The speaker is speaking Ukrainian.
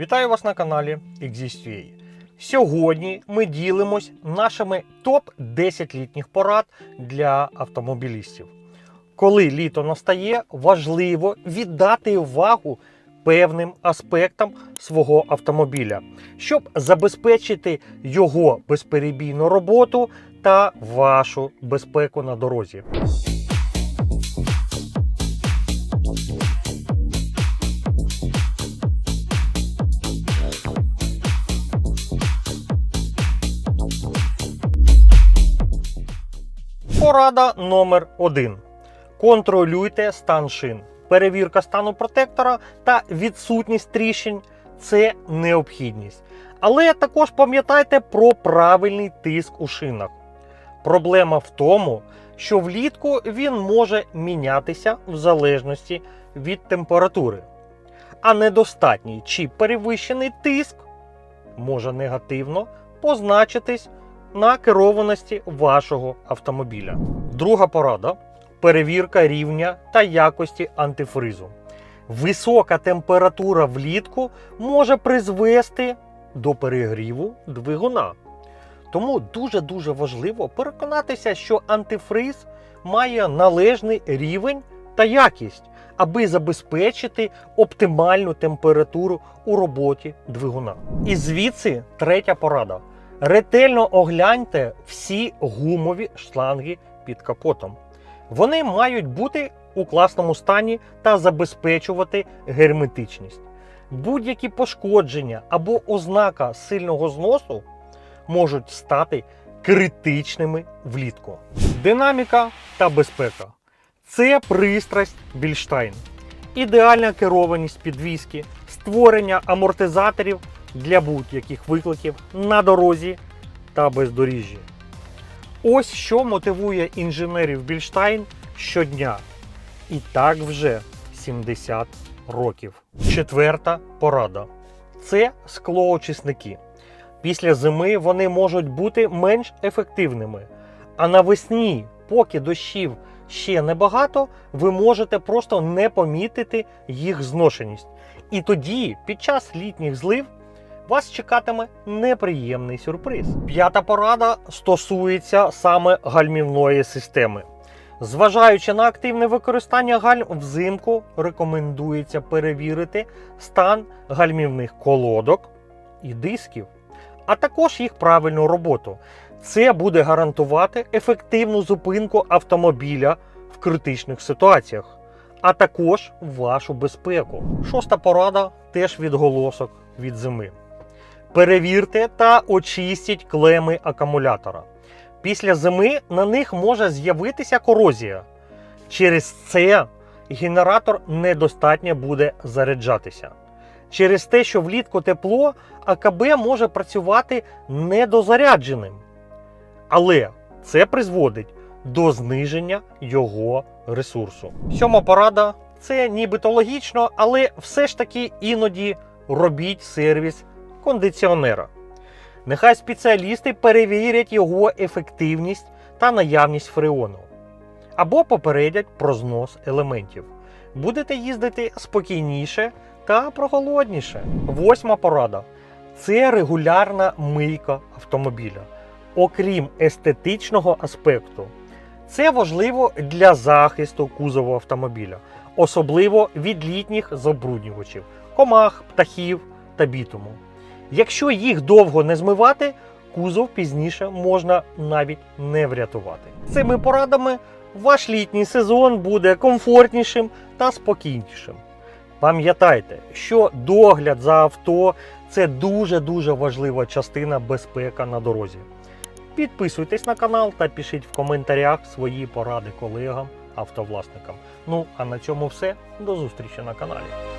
Вітаю вас на каналі XZUA. Сьогодні ми ділимось нашими топ-10 літніх порад для автомобілістів. Коли літо настає, важливо віддати увагу певним аспектам свого автомобіля, щоб забезпечити його безперебійну роботу та вашу безпеку на дорозі. Порада номер 1. Контролюйте стан шин. Перевірка стану протектора та відсутність тріщин це необхідність. Але також пам'ятайте про правильний тиск у шинах. Проблема в тому, що влітку він може мінятися в залежності від температури. А недостатній чи перевищений тиск може негативно позначитись на керованості вашого автомобіля. Друга порада перевірка рівня та якості антифризу. Висока температура влітку може призвести до перегріву двигуна. Тому дуже-дуже важливо переконатися, що антифриз має належний рівень та якість, аби забезпечити оптимальну температуру у роботі двигуна. І звідси третя порада. Ретельно огляньте всі гумові шланги під капотом. Вони мають бути у класному стані та забезпечувати герметичність. Будь-які пошкодження або ознака сильного зносу можуть стати критичними влітку. Динаміка та безпека це пристрасть Більштайн. Ідеальна керованість підвіски, створення амортизаторів для будь-яких викликів на дорозі та бездоріжжі. Ось що мотивує інженерів Більштайн щодня. І так вже 70 років. Четверта порада це склоочисники. Після зими вони можуть бути менш ефективними. А навесні, поки дощів ще небагато, ви можете просто не помітити їх зношеність. І тоді, під час літніх злив, вас чекатиме неприємний сюрприз. П'ята порада стосується саме гальмівної системи. Зважаючи на активне використання гальм взимку, рекомендується перевірити стан гальмівних колодок і дисків, а також їх правильну роботу. Це буде гарантувати ефективну зупинку автомобіля в критичних ситуаціях, а також вашу безпеку. Шоста порада теж відголосок від зими. Перевірте та очистіть клеми акумулятора. Після зими на них може з'явитися корозія. Через це генератор недостатньо буде заряджатися. Через те, що влітку тепло, АКБ може працювати недозарядженим. Але це призводить до зниження його ресурсу. Сьома порада це нібито логічно, але все ж таки іноді робіть сервіс кондиціонера. Нехай спеціалісти перевірять його ефективність та наявність фреону. Або попередять про знос елементів. Будете їздити спокійніше та проголодніше. Восьма порада це регулярна мийка автомобіля. Окрім естетичного аспекту, це важливо для захисту кузову автомобіля, особливо від літніх забруднювачів, комах, птахів та бітуму. Якщо їх довго не змивати, кузов пізніше можна навіть не врятувати. Цими порадами ваш літній сезон буде комфортнішим та спокійнішим. Пам'ятайте, що догляд за авто це дуже-дуже важлива частина безпеки на дорозі. Підписуйтесь на канал та пишіть в коментарях свої поради колегам, автовласникам. Ну а на цьому все. До зустрічі на каналі.